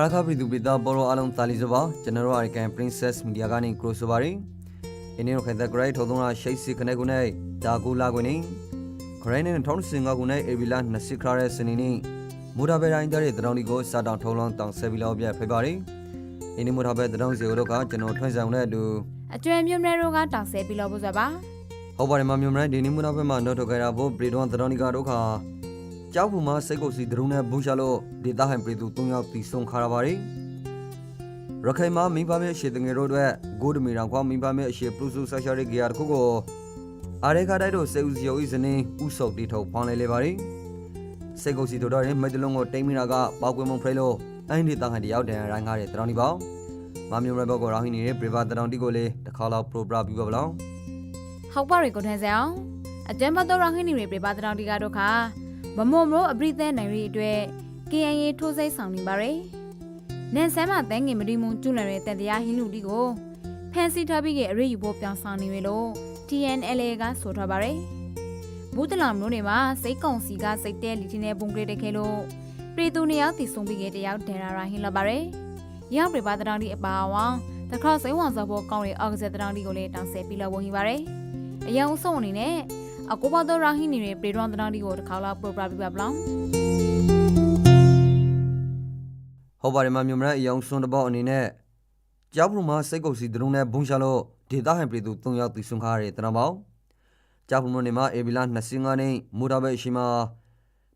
အာရခပရိသူပိတာဘောရောအလုံးတာလီစပါကျွန်တော်တို့အရိကန် Princess Media ကနေ cross ပါရီအင်းနေခိုင်တဲ့ great ထောသုံးလာရှိတ်စီခနဲ့ကုနဲ့ဒါကူလာကွနေခရိုင်းနဲ့ထောင်းစင်ကကုနဲ့အေဗီလာ20ခရရဲ့စနေနေ့မူဒါဘဲတိုင်းတဲ့တရောင်ဒီကိုစတောင်ထုံလောင်းတောင်ဆယ်ဗီလောက်ပြဖိပါရီအင်းနေမူဒါဘဲတရောင်စီတို့ကကျွန်တော်ထွန်းဆောင်တဲ့အတူအကျွဲမြွံရဲတို့ကတောင်ဆဲပြီးလို့ပို့စပါဟုတ်ပါတယ်မမြို့မရိုင်းဒီနေ့မူဒါဘဲမှာတော့ထုတ်ခဲ့တာဖို့ပရီဒွန်တရောင်ဒီကတို့ခါ ကြောက်ဘူးမှာစိတ်ကိုစီဒရုံနဲ့ဘုံရှာလို့ဒေတာဟန်ပရီသူ၃ယောက်တီဆုံခါရပါရီရခိုင်မှာမိဘမဲ့အရှိတငယ်တို့အတွက်ဂိုဒမီရောင်ခွာမိဘမဲ့အရှိပလူစုဆာရှာရဲ့ဂီယာတခုကိုအာရေခါတိုက်တို့စေဦးစီယိုဤစနေဥဆုပ်တီထုတ်ဖောင်းလိုက်လေပါရီစေကုစီတို့တော့ရင်မိတ်တလုံးကိုတိမ့်မိတာကပေါကွေမုံဖရဲလို့အင်းဒီတန်ဟန်တယောက်တန်ရိုင်းကားတဲ့တရောင်ဒီပေါမမျိုးရဘောကိုရောင်းဟင်းနေတဲ့ပရိဗတ်တရောင်တီကိုလေတစ်ခါလောက်ပရိုပရာပြီးပါဗလောင်းဟုတ်ပါရီကိုထန်းစအောင်အကျမ်းပတ်တော်ရဟင်းနေပြပါတောင်ဒီကတော့ခါ မမုံမလို့အပရိသဲနိုင်ရီအတွက် KNA ထိုးစိတ်ဆောင်နေပါရယ်နန်ဆမ်းမတန်းငင်မဒီမုံကျွလတဲ့တန်တရားဟင်းလူတီကိုဖန်စီထားပြီးကအရေးယူဖို့ပြောင်းဆောင်နေရလို့ TNLA ကဆိုထားပါရယ်ဘူးတလာမျိုးတွေမှာစိတ်ကုံစီကစိတ်တဲလီတီနဲ့ပုံကလေးတက်ခဲလို့ပြည်သူနေရောက်တည်ဆုံပြီးကတယောက်ဒန်ရာရာဟင်းလာပါရယ်ရောက်ပြပါတောင်ဒီအပါအဝါတခါစိတ်ဝင်စားဖို့ကောင်းတဲ့အောက်ဇက်တောင်ဒီကိုလည်းတောင်းဆဲပြီးလောက်ဝင်ပါရယ်အယောင်ဆုံးအနေနဲ့ အကိုဘတော်ရာဟိနေတဲ့ပရေဒွန်တနာဒီကိုတစ်ခါလောက်ပရိုပရာပြပါဗလောင်းဟုတ်ပါတယ်မမျိုးမရအယောင်စွန်တပေါအနေနဲ့ကြောက်ဘူးမှာစိတ်ကုစီဒရုံနဲ့ဘုံရှာလို့ဒေတာဟန်ပရီသူ၃ယောက်တီဆုံခါရတဲ့တရောင်ပေါကြောက်ဘူးမနေမှာအေဗီလာ25နဲ့မူတာဘဲရှိမှာ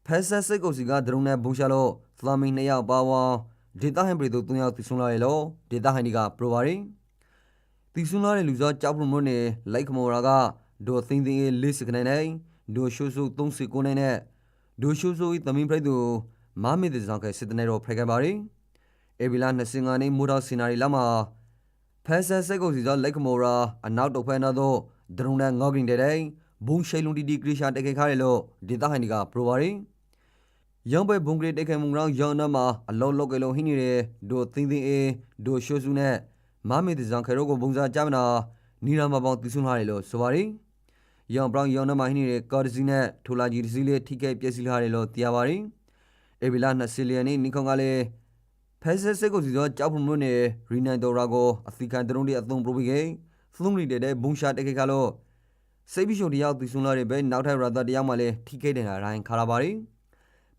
ဖက်ဆက်စစ်ကိုစီကဒရုန်းနဲ့ဘူရှာလို့ဖလာမီနှစ်ယောက်ပါဝါဒေတာဟန်ပရီတို့၃ယောက်တီဆုံလာရလို့ဒေတာဟန်ဒီကပရိုပါရီတီဆုံလာတဲ့လူစောကြောက်ပရမွန်းနေလိုက်ခမောရာက ဒိုသင်းသင်းလေးစကနေနိုင်ဒိုရှုဆူ39နိုင်နဲ့ဒိုရှုဆူသမင်းဖရိုက်သူမာမီတဲ့ဆောင်ကစစ်တနေတော့ဖရိုက်ခဲ့ပါရီအေဗီလာ25နေမူတော်စီနာရီလာမှာဖက်ဆက်စစ်ကိုစီစောလိုက်ခမောရာအနောက်တော့ဖဲနာတော့ဒရုန်းနဲ့ငေါကင်တဲ့ဘုံရှိလုံတီဒီကရီရှာတက်ခဲ့ခါရလို့ဒေတာဟန်ဒီကပရိုပါရီရောင်းပဲဘုံကလေးတက်ခဲမှုရောင်းရောင်းနှမှာအလုံးလောက်ကလေးဟင်းနေတယ်ဒိုသင်းသင်းအေးဒိုရှိုးစုနဲ့မမေတဇန်ခဲရောကိုဘုံစားကြမနာနီရာမပေါင်းတီဆွန်းလာတယ်လို့ဆိုပါရီ ရောင်ဘရောင်ရောင်းနှမှာဟင်းနေတဲ့ကာဒစီနဲ့ထိုလာကြီးတစီလေးထိခိုက်ပျက်စီးလာတယ်လို့သိရပါရီအေဗီလာ20လီယန်နီခွန်ကလေးဖဲဆက်စစ်ကိုစီတော့ကြောက်ဖုံလို့နေရီနန်ဒိုရာကိုအသီကန်တရုံးတွေအသုံးပရိုပဂိသုံးရီတဲ့ဘုံရှာတက်ခဲခါလို့စိတ်ပြီးရှုံတယောက်တီဆွန်းလာတယ်ပဲနောက်ထပ်ရာသတယောက်မှလည်းထိခိုက်နေတာရိုင်းခါလာပါရီ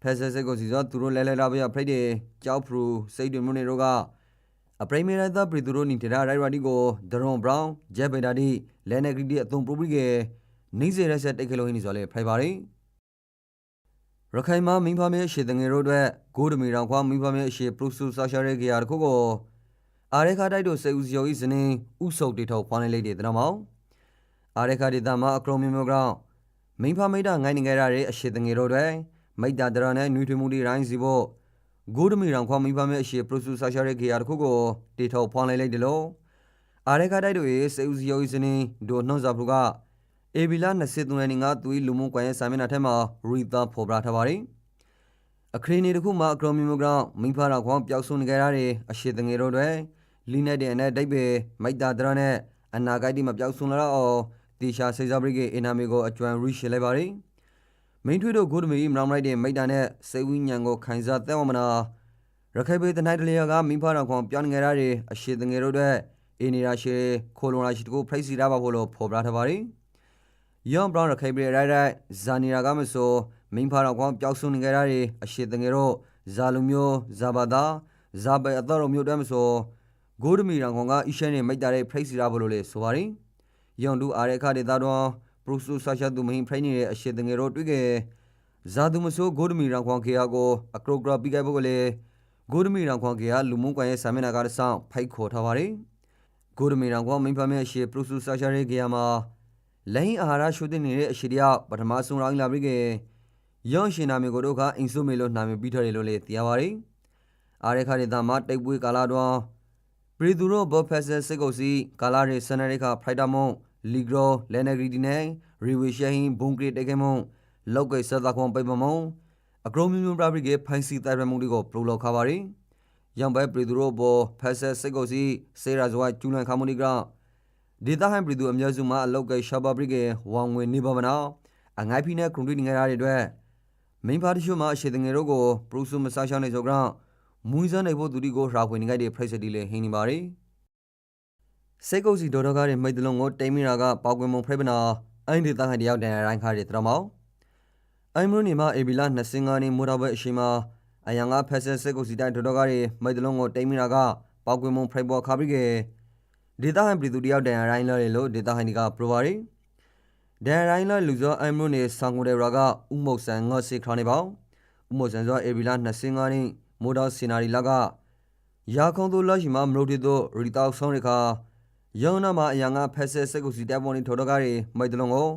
ဖက်ဆက်ဆက်ကိုစီစောသူတို့လဲလဲလာပြဖရိတ်တယ်ကြောက်ဖရူစိတ်တွေမွနေတို့ကအပရိမေရသပရီသူတို့နီတရာရိုက်ရာဒီကိုဒရွန်ဘရောင်းဂျက်ဘေတာဒီလဲနေဂရီတီအသွုံပရိုပရီကေ နေစေရက်ဆက်တိတ်ခလုံးဟင်းနေဆိုလဲဖိုင်ပါရီရခိုင်မှာမင်းဖားမဲရှေတငယ်တို့အတွက်ဂိုးဒမီရောင်ခွာမင်းဖားမဲရှေပရုစုဆာရှာရဲကေယာတခုကိုအာရခါတိုက်တို့စေဦးစီယိုဤစနေဥဆုပ်တေထောက်ဖွားနေလိုက်တဲ့တတော်မောင်အာရခါဒေတာမှာအကရုံမျိုးမျိုးကောင်မင်းဖားမိတာငိုင်းနေကြရတဲ့အရှေတငယ်တို့တွေမိတ်တာဒရနဲ့နွေထွေမှုတွေရိုင်းစီဖို့ဂိုးဒမီရောင်ခွာမိဖမဲ့အရှိပရိုဆူဆာရှာရဲ့ခေယာတခုကိုတေထောက်ဖွားလိုက်လိုက်တယ်လို့အာရခတိုက်တို့ရဲ့စေဦးစီယိုဤစနေဒိုနှော့ဇာဖလူက အေဘီလာ23ရက်နေ့ကသူ၏လူမှုကွန်ရက်စာမျက်နှာထဲမှာရီတာဖော်ပြထားပါတယ်အခရီးနေတခုမှာအကရောမီမိုဂရောင်မိဖရာခွာပျောက်ဆုံးနေကြရတဲ့အရှိတငယ်တို့တွေလီနဲ့တဲ့နဲ့ဒိတ်ပဲမိတ်တာဒရနဲ့အနာဂိုက်ဒီမပျောက်ဆုံးလာတော့တီရှာစေဇာဘရိကအင်နာမီကိုအကျွမ်းရီရှယ်လိုက်ပါတယ်မိန်ထွေးတို့ဂိုဒမီမရောင်လိုက်တဲ့မိတ်တာနဲ့စေဝိညာဉ်ကိုခိုင်စားတဲ့ဝမနာရခိုင်ပေတနိုင်တလျာကမိဖာတော်ခွန်ပြောင်းငယ်ရတဲ့အရှိတငယ်တို့အတွက်အင်းနီရာရှိခိုလုံရာရှိတကိုဖိတ်စီရပါဖို့လို့ဖော်ပြထားပါရီယော င်ဘရောင်ရခိုင်ပေရိုက်ရိုက်ဇာနီရာကမဆိုမိဖာတော်ခွန်ပျောက်ဆုံးငယ်ရတဲ့ အရှိတငယ်တို့ဇာလူမျိုးဇာဘာသာဇာဘေအတော်မျိုးတဲမဆိုဂိုဒမီရောင်ခွန်ကအီရှန်နဲ့မိတ်တာတဲ့ဖိတ်စီရဖို့လို့လေဆိုပါရီယောင်တူအာရခဒေတာတော်ပရုစုဆာရှာသူမဟင်ဖရိုင်းနေတဲ့အရှိတငယ်တို့တွေ့ခဲ့ဇာသူမဆိုးဂိုဒမီရန်ခွန်ခေယာကိုအကရိုဂရာပိကိုက်ဖို့ကလေးဂိုဒမီရန်ခွန်ခေယာလူမှုကွန်ရဲ့ဆာမင်နာကတဆောင်ဖိုက်ခေါ်ထားပါတယ်ဂိုဒမီရန်ခွန်မင်းဖမဲအရှိပရုစုဆာရှာရဲ့ခေယာမှာ လိုင်းအာဟာရရှုတင်နေတဲ့အရှိတယောက်ပထမဆုံးရောင်းလာပြီးခဲ့ရောင်းရှင်နာမီကိုတို့ကအင်ဆိုမေလို့နာမည်ပြီးထားတယ်လို့လည်းသိရပါတယ်အားရခါဒေတာမှာတိတ်ပွေးကာလာတော့ပရီသူတို့ဘော့ဖက်ဆယ်စစ်ကုတ်စီကာလာရဲ့ဆန်နရိခဖရိုက်တာမွန်လီဂရိုလဲနဂရီဒီနဲ့ရီဝေရှဟင်းဘုံကရတေကမုံလောက်ကိစသခွန်ပိပမုံအကရုံမြမြပရိကေဖိုင်စီတိုင်ရမုံဒီကိုပရိုလောက်ခါပါရီရောင်ဘဲပရီသူတို့ဘောဖက်ဆယ်စစ်ကုတ်စီစေရာဇဝကျူလန်ခါမူနီက ဒေတာဟန်ပရီသူအမျိုးစုမှာအလောက်ကိရှာဘာပရိကေဝောင်ငွေနေပါမနာအငိုင်းဖိနဲ့ကွန်ကရစ်ငယ်ရတဲ့အတွက်မိန်ပါတရှိမှာအရှိတငယ်တို့ကိုပရိုဆူမဆာရှောင်းနေဆိုကြမွေးစမ်းနိုင်ဖို့သူဒီကိုရာခွေနေကြတဲ့ဖိစတီလေဟင်းနေပါရီစေကုတ်စီဒေါ်တော်ကားရဲ့မိတ်တလုံးကိုတိမ်မီရာကပေါကွင်မုံဖရဲပနာအိုင်းဒေတာဟန်တယောက်တန်ရိုင်းခါတဲ့တရမောင်အိုင်မရုနေမှာအေဘီလာ25နေမိုတာဘဲအရှိမှာအယံကဖက်ဆက်စေကုတ်စီတိုင်းဒေါ်တော်ကားရဲ့မိတ်တလုံးကိုတိမ်မီရာကပေါကွင်မုံဖရဲပေါ်ခါပြီးက ဒေတာဟန်ပြည်သူတယောက်တန်ရိုင်းလာလေလို့ဒေတာဟန်ဒီကပရိုပါရီဒန်ရိုင်းလာလူဇောအိုင်မရုနေဆောင်ကိုတဲ့ရာကဥမုတ်ဆန်ငေါ့စီခရနေပေါဥမုတ်ဆန်ဇောအေဘီလာ25နေမိုတာစီနာရီလာကရာခုံတို့လက်ရှိမှာမလို့တီတို့ရီတောက်ဆောင်ရခါယောနာမှာအယံကဖက်ဆက်စက်ကုစီတပ်ပေါ်နေထော်တော့ကားရီမိုက်တလုံးကို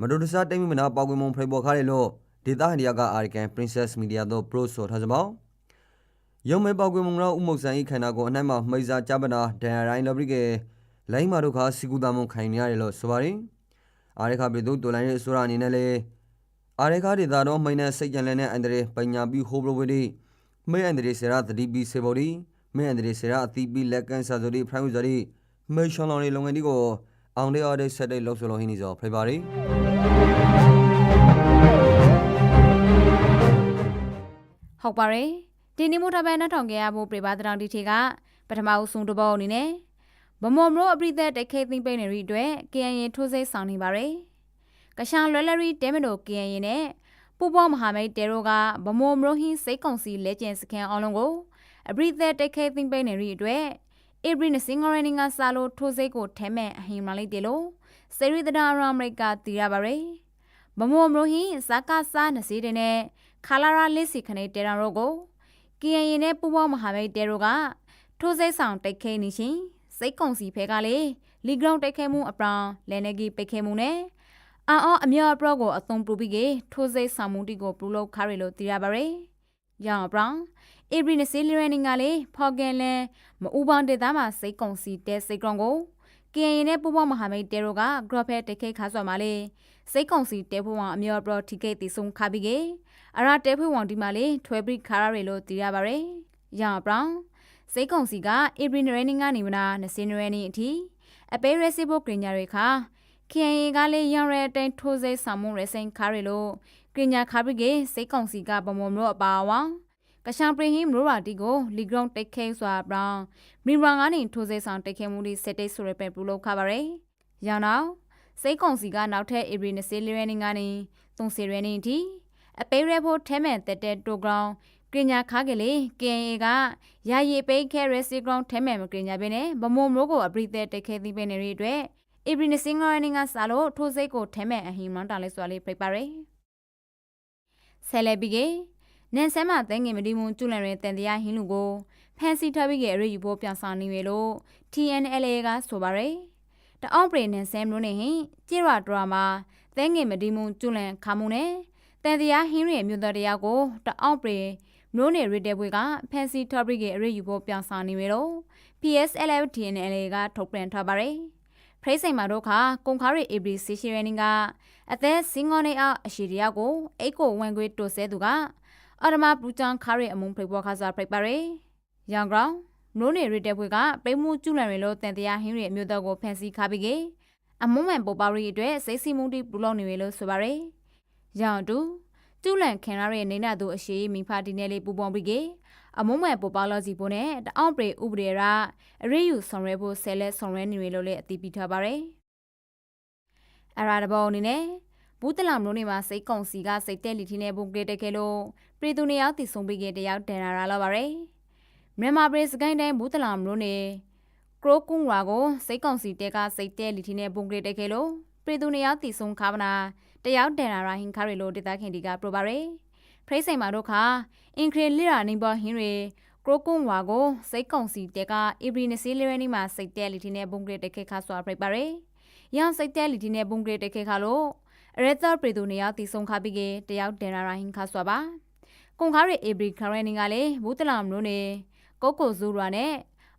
မဒိုတဆာတိမ်မနာပေါကွေမုံဖရိပေါ်ခါရီလို့ဒေတာဟန်ဒီယာကအာရီကန်ပရင်ဆက်မီဒီယာတို့ပရိုဆိုထားကြပါ ယုံမဲပေါကွေမုံရောဥမုတ်ဆန်ဤခန္ဓာကိုအနှံ့မှာမိစာကြပနာဒန်ရိုင်းလဘရီကလိုင်းမာတို့ခါစီကူတာမုံခိုင်နေရတယ်လို့ဆိုပါရင်အာရခပြည်သူတိုလိုင်းရဲ့ဆိုရာအနေနဲ့လေအာရခဒေတာတော့မိန်နဲ့စိတ်ကြံလဲနဲ့အန်ဒရေပညာပြီးဟိုဘရဝဒီမဲအန်ဒရေဆရာသတိပြီးစေဘော်ဒီမဲအန်ဒရေဆရာအတိပြီးလက်ကန်ဆာဆိုဒီဖရိုင်ဝဇရီမေရှောင်းလောင်လေးလုပ်ငန်းဒီကိုအောင်တဲ့အော်တဲ့ဆက်တဲ့လောက်ဆိုလို့ဟင်းနေစောဖေပါရီဟုတ်ပါတယ် ဒီနေ့မို့ထပ်ပဲနှထောင်ကြရဖို့ပြပါတရောင်ဒီထေကပထမအဆုံးတစ်ပေါက်အနေနဲ့ဗမော်မလို့အပရိသက်တိုက်ခဲသိမ့်ပိနေရီအတွက် KNY ထိုးစိတ်ဆောင်နေပါတယ်ကရှာလွယ်လရီတဲမတို KNY နဲ့ပူပေါမဟာမိတ်တဲရိုကဗမော်မလို့ဟင်းစိတ်ကုံစီလက်ကျန်စကန်အောင်လုံးကိုအပရိသက်တိုက်ခဲသိမ့်ပိနေရီအတွက်ဧပြီနစင်္ဂရနီကစာလို့ထိုးစိတ်ကိုထဲမဲ့အဟိမလိုက်တယ်လို့စေရီတဒါရအမေရိကတီရပါရယ်ဗမော်မလို့ဟင်းဇာကာစာနစီတဲ့နဲ့ခါလာရာလစ်စီခနေတဲရန်ရိုကို KNY နဲ့ပူပေါမဟာမိတ်တဲရိုကထိုးစိတ်ဆောင်တိုက်ခဲနေရှင်စိတ်ကုံစီဖဲကလေလီဂရောင်းတိုက်ခဲမှုအပရောင်လဲနေကြီးပိတ်ခဲမှုနဲ့အာအောအမြော့အပရော့ကိုအသုံးပြုပြီးကေထိုးစိတ်ဆောင်မှုတီကိုပလူလောက်ခါရီလို့သိရပါရယ်။ရောင်အပရောင်ဧပြီနစီလီရန်ငါလေဖော်ကန်လန်မအူပေါင်းဒေသမှာစိတ်ကုံစီတဲစိတ်ကောင်ကို KNY နဲ့ပူပေါမဟာမိတ်တဲရိုကဂရော့ဖဲတိုက်ခဲခါဆော်မှာလေစိတ်ကုံစီတဲဖို့ဝအမြော့အပရော့ထိကေတီဆုံခါပြီးကေ အရာတဲဖွေးဝန်ဒီမာလေထွဲပရိခါရရီလို့သိရပါရယ်။ရောင်အပရောင်စိတ်ကုံစီကဧပြီနရနီကနေမနာ20နရနီအထိအပေးရစီဘုတ်ကညာတွေခါ KNY ကလေးရောင်ရဲတိုင်ထိုးစိတ်ဆောင်မှုရစင်ခါရီလို့ကညာခါပရိကေစိတ်ကုံစီကပမော်မလို့အပါဝါကရှံပရိဟိမရိုရာတီကိုလီဂရောင်းတိတ်ခဲစွာဘရောင်းမီရာငါနေထိုးစိတ်ဆောင်တိတ်ခဲမှုဒီစက်တိတ်ဆိုရပဲပလူလောက်ခါပါရယ်ရောင်နောက်စိတ်ကုံစီကနောက်ထပ်ဧပြီ20လရနီကနေ30ရနီအထိ အပေးရဖို့ထဲမဲ့တက်တဲ့တိုဂရောင်းကညာခါကလေး KNA ကယာယီပိတ်ခဲရစီဂရောင်းထဲမဲ့မကညာပဲနဲ့ဗမုံမိုးကိုအပရိသက်တက်ခဲသီးပဲနေရတဲ့ဧပြီ20ငါရင်းကစားလို့ထိုးစိတ်ကိုထဲမဲ့အဟိမန်တာလေးစွာလေးပြပါရယ်ဆယ်လက်ပြီးကနန်ဆမ်းမသင်းငင်မဒီမွန်ကျူလန်ရဲတန်တရားဟင်းလူကိုဖန်စီထားပြီးကရယူဖို့ပြန်ဆောင်နေရလို့ TNLA ကဆိုပါရယ်တအောင်ပရိနန်ဆမ်လို့နေဟင်ကြေရဒရာမှာသင်းငင်မဒီမွန်ကျူလန်ခါမှုနဲ့ တန်တရားဟင်းရဲမြို့တော်တရားကိုတအောင်ပရိမျိုးနေရတဲ့ဘွေကဖန်စီထော်ဘရီရဲ့အရေးယူဖို့ပြောင်းဆောင်နေရတော့ PSLF TNL ကထုတ်ပြန်ထားပါတယ်။ဖရိတ်ဆိုင်မှာတို့ခါကုံခါရီ AB စီရှီရနင်းကအသက်စင်ငေါနေအောင်အရှိတယောက်ကိုအိတ်ကိုဝင်ခွေတိုဆဲသူကအာရမပူချန်ခါရီအမုံဖိဘောခါစားဖိပါရယ်။ရောင်ကောင်မျိုးနေရတဲ့ဘွေကပိမှုကျူလန်ရလို့တန်တရားဟင်းရီအမျိုးတော်ကိုဖန်စီခါပြီးကအမုံမှန်ပေါ်ပါရီအတွက်စိတ်စီမှုတိပူလောင်နေရလို့ဆိုပါရယ်။ ရောင်တူကျူလန်ခင်ရရဲ့နေနာတို့အရှိမိဖာဒီနယ်လေးပူပေါင်းပြီးကအမုံမဲ့ပေါ်ပါလောစီဖို့နဲ့တအောင်ပရေဥပဒေရာအရေးယူဆောင်ရွက်ဖို့ဆဲလက်ဆောင်ရွက်နေလို့လည်းအတိပြထားပါရယ်အရာတဘောအနေနဲ့ဘူးတလမ်လို့နေမှာစိတ်ကုံစီကစိတ်တက်လီထင်းနဲ့ပုံကလေးတက်ခဲ့လို့ပြည်သူနေရောက်တည်ဆုံပြီးခဲ့တယောက်တန်ရာလာပါရယ်မြန်မာပြည်စကိုင်းတိုင်းဘူးတလမ်လို့နေကရိုကုံဝါကိုစိတ်ကုံစီတဲကစိတ်တက်လီထင်းနဲ့ပုံကလေးတက်ခဲ့လို့ပြည်သူနေရောက်တည်ဆုံခါပနာ တယောက်တန်ရာဟင်ခါရီလိုဒေတာခင်ဒီကပရိုပါရယ်ဖရိတ်ဆိုင်မာတို့ခါအင်ခရီလီရာနေဘဟင်းရီကရိုကွန်ဝါကိုစိတ်ကုံစီတဲကဧပြီနစီလီရနီမှာစိတ်တဲလီတီနဲ့ဘုံဂရတက်ခဲခါဆွာပရိတ်ပါရယ်ရန်စိတ်တဲလီတီနဲ့ဘုံဂရတက်ခဲခါလို့အရက်သာပရီတိုနေရောက်တီဆုံခါပြီးကတယောက်တန်ရာဟင်ခါဆွာပါကွန်ခါရီဧပြီခရနီကလေဘူးတလာမလို့နေကိုကိုဇူရာနဲ့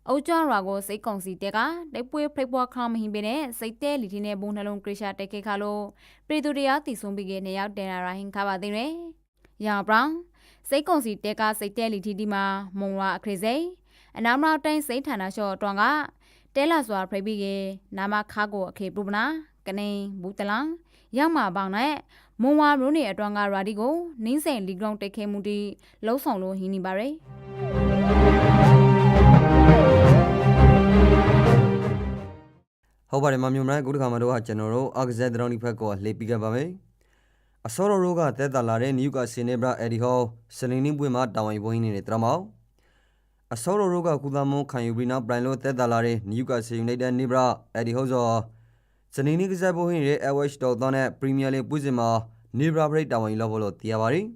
အုတ်ကျွမ်းရွာကိုစိတ်ကုံစီတဲကတိုက်ပွဲဖိတ်ပွားခါမဟင်ပင်နဲ့စိတ်တဲလီတီနဲ့ဘုံနှလုံးကရရှာတက်ခဲခါလို့ပြည်သူတရားတည်ဆုံပြီးကနေရောက်တင်လာရဟင်ခါပါသေးတယ်။ရာဘရောင်စိတ်ကုံစီတဲကစိတ်တဲလီတီတီမှာမုံလာအခရစိအနာမနောက်တိုင်းစိတ်ဌာနလျှော့တွန်ကတဲလာစွာဖိပြီးကေနာမခါကိုအခေပူပနာကနေဘူးတလန်ရောက်မှာပေါင်နဲ့မုံဝါရိုးနေအတွန်ကရာဒီကိုနင်းစိန်လီဂရောင်းတက်ခဲမှုတီလှုံ့ဆော်လို့ဟင်းနေပါရယ် ဟုတ်ပါတယ်မမျိုးမရိုင်းကိုတခါမှတော့ကျွန်တော်တို့အာကဇက်ဒရောင်းဒီဖက်ကိုလှေပြီးခဲ့ပါမယ်အစောတော်တို့ကတက်တာလာတဲ့နယူကာစီနေဘရာအက်ဒီဟောစလင်းနင်းပွင့်မှာတာဝန်ယူဖို့နေတယ်တရမောင်အစောတော်တို့ကကုသမွန်ခံယူပြီးနောက်ပရိုင်လိုတက်တာလာတဲ့နယူကာစီယူနိုက်တက်နေဘရာအက်ဒီဟောဆိုစနေနေ့ကစားဖို့ဟင်းရဲ့အဝက်တော်တော့နဲ့ပရီးမီးယားလိပွင့်စင်မှာနေဘရာဘရိတ်တာဝန်ယူလို့ဖို့လို့သိရပါတယ်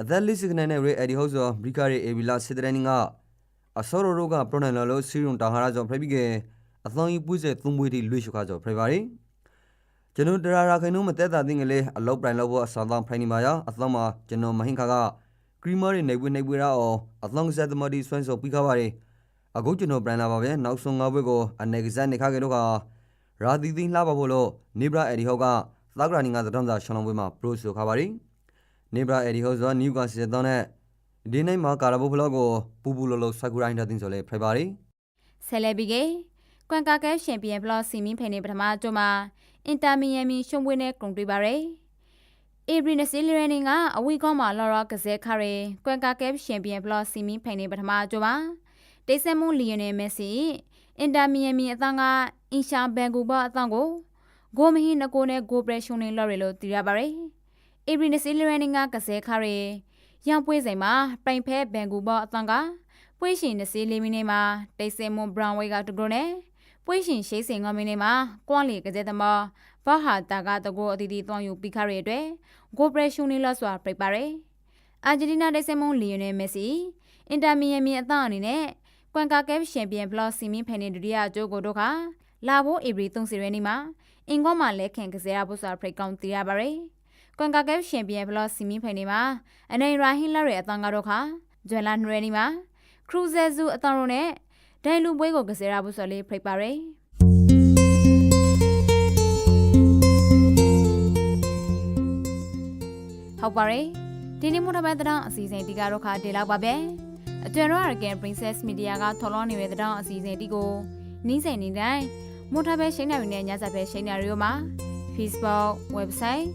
အသက်လေးစကနေနဲ့ရေအက်ဒီဟောဆိုဘရီကာရီအေဗီလာစစ်တရန်က အစောတော်တို့ကပရိုနယ်လာလို့စီရုံတာဟာရာဆိုဖရက်ပြီးက အသောင်းကြီးပွေးဆက်သုံးပွေးတိလွှေ့ရှုခါဆိုဖရက်ပါရီကျွန်တော်တရာရာခိုင်နှုန်းမတက်တာတင်ကလေးအလောက်ပရိုင်လောက်ဖို့အဆောင်သောင်းဖိုင်နေပါရအသောင်းမှာကျွန်တော်မဟင်ခါကကရီမာရီနေပွေးနေပွေးရအောင်အသောင်းကစားသမတီဆွမ်းဆိုပြီးခါပါရီအခုကျွန်တော်ပရိုင်လာပါပဲနောက်ဆုံး၅ဘွေကိုအနေကစားနေခါကေတော့ကရာသီသီလှပါဖို့လို့နေဘရာအက်ဒီဟော့ကသောက်ဂရာနီငါသတော်စာရှောင်းလုံးပွဲမှာပရိုဆိုခါပါရီနေဘရာအက်ဒီဟော့ဆိုနယူကာစီတော့နဲ့ဒီနေ့မှာကာရာဘိုဖလော့ကိုပူပူလော်လော်ဆာကူရိုင်းတဲ့တင်ဆိုလေဖရက်ပါရီဆယ်လဲပြီးကေ ကွမ်ကာကဲရှင်ပီယံဖလော့စီမင်းဖိနေပထမအကျိုးမှာအင်တာမီယမ်မီရှုံးပွဲနဲ့ကုန်တွေ့ပါရယ်အေဘရီနစီလရနေကအဝီကောမှာလော်ရော့ကစဲခရဲကွမ်ကာကဲရှင်ပီယံဖလော့စီမင်းဖိနေပထမအကျိုးမှာတိတ်ဆက်မှုလီယိုနယ်မက်ဆီအင်တာမီယမ်မီအသံကအင်ရှာဘန်ကူဘာအသံကိုဂိုမဟီနကိုနဲ့ဂိုပရက်ရှုံနေလော်ရလို့သိရပါရယ်အေဘရီနစီလရနေကကစဲခရဲရောင်ပွဲစိန်မှာပြိုင်ဖဲဘန်ကူဘာအသံကပွေးရှင်24မိနစ်မှာတိတ်ဆင်မွန်ဘရောင်ဝေကတကရိုနဲ့ ပွေးရှင်ရှိစင်9မိနစ်မှာကွမ်လီကတဲ့သမောဘာဟာတာကတကောအတီတီတွန်ယူပြီးခရရဲ့အတွက်ဂိုပရက်ရှုံနီလဆွာပြိပါရယ်အာဂျင်တီးနာတိတ်ဆင်မွန်လီယိုနယ်မက်ဆီအင်တာမီယမ်မီအသံအနေနဲ့ကွမ်ကာကဲချန်ပီယံဘလော့စီမင်းဖန်နေဒရီယာအကျိုးကိုတို့ခါလာဘိုအေဘရီ3စီရဲနီမှာအင်ကောမှာလက်ခံကစားရဖို့ဆိုဖရိတ်ကောင်တီရပါရယ်ကွမ်ကာကဲချန်ပီယံဘလော့စီမင်းဖန်နေမှာအနေရာဟင်လာရဲ့အသံကတော့ခါဂျွမ်လာနွေနီမှာခရူဇဲဇူအတန်ရုံနဲ့ ဒိုင်လူပွဲကိုကစားရဖို့ဆိုလေးဖိတ်ပါရယ်ဟုတ်ပါရယ်ဒီနေ့မို့ထပိုင်းတဲ့အစီအစဉ်ဒီကတော့ခါဒေလောက်ပါပဲအကျွမ်းရောအကန် Princess Media ကထော်လောနေတဲ့တဲ့အစီအစဉ်ဒီကိုနီးစင်နေတိုင်းမို့ထပိုင်းရှိနေပြီနဲ့ညစာပဲရှိနေရီရောမှာ Facebook website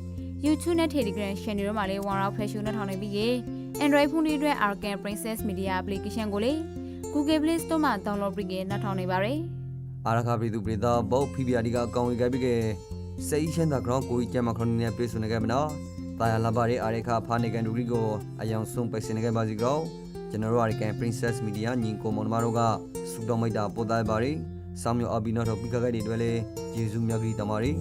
YouTube နဲ့ Telegram channel တွေမှာလေး one round fresh နဲ့ထောင်နေပြီး Android ဖုန်းတွေအတွက် Arcan Princess Media application ကိုလေ Google Play Store မှာ download ပြီးကေနှထောင်နေပါရယ်အာရခပရိသူပရိသဘောဖိပြာဒီကအကောင်ဝေခဲ့ပြီးကစိတ်ရှင်းတာကောင်ကိုကြီးကျမခရနီနဲ့ပြေးဆွနေခဲ့မနော်တာယာလာပါရီအာရခဖာနေကန်ဒူရီကိုအယောင်ဆုံးပိုက်စင်နေခဲ့ပါစီကောင်ကျွန်တော်တို့အာရကန် Princess Media ညီကိုမောင်မတို့ကစူတော်မိတ်တာပို့သားပါရီဆောင်းမြောအဘီနော်တော့ပြီးခခဲ့တဲ့တွေလေယေရှုမြတ်ကြီးတမာရီ